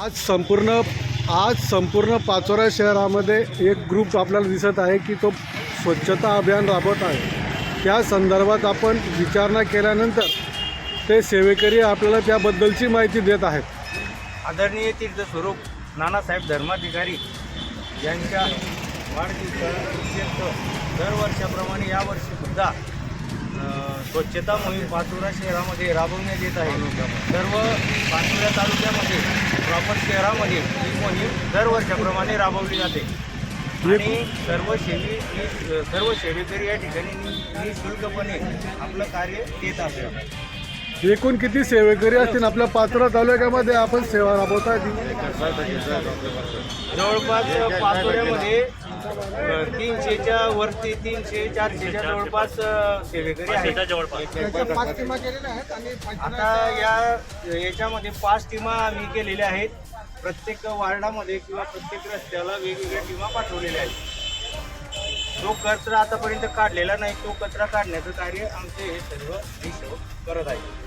आज संपूर्ण आज संपूर्ण पाचोरा शहरामध्ये एक ग्रुप आपल्याला दिसत आहे की तो स्वच्छता अभियान राबवत आहे. त्या संदर्भात आपण विचारणा केल्यानंतर ते सेवेकरी आपल्याला त्याबद्दलची माहिती देत आहेत. आदरणीय तीर्थस्वरूप नानासाहेब धर्माधिकारी यांच्या वाढदिवसानिमित्त दरवर्षाप्रमाणे यावर्षीसुद्धा अ, स्वच्छता मोहीम पाचोरा शहरामध्ये राबवण्यात येत आहे. सर्व पाचोरा तालुक्यामध्ये प्रॉपर शहरामध्ये ही मोहीम दरवर्षाप्रमाणे राबवली जाते. आणि सर्व सेवी सर्व सेवेकरी या ठिकाणी निशुल्कपणे आपलं कार्य देत असतात एकूण किती सेवेकरी असतील? आपल्या पाचोरा तालुक्यामध्ये आपण सेवा राबवताय जवळपास पाचोऱ्यामध्ये अ, तीनशेच्या वरती तीनशे चारशेच्या जवळपास अ, सेवेकरी आहेत आता या याच्यामध्ये पाच टीमा आम्ही केलेल्या आहेत. प्रत्येक वार्डामध्ये किंवा प्रत्येक रस्त्याला वेगवेगळ्या टीमा पाठवलेल्या आहेत. जो कचरा आतापर्यंत काढलेला नाही तो कचरा काढण्याचं कार्य आमचे हे सर्व रिक्षो करत आहे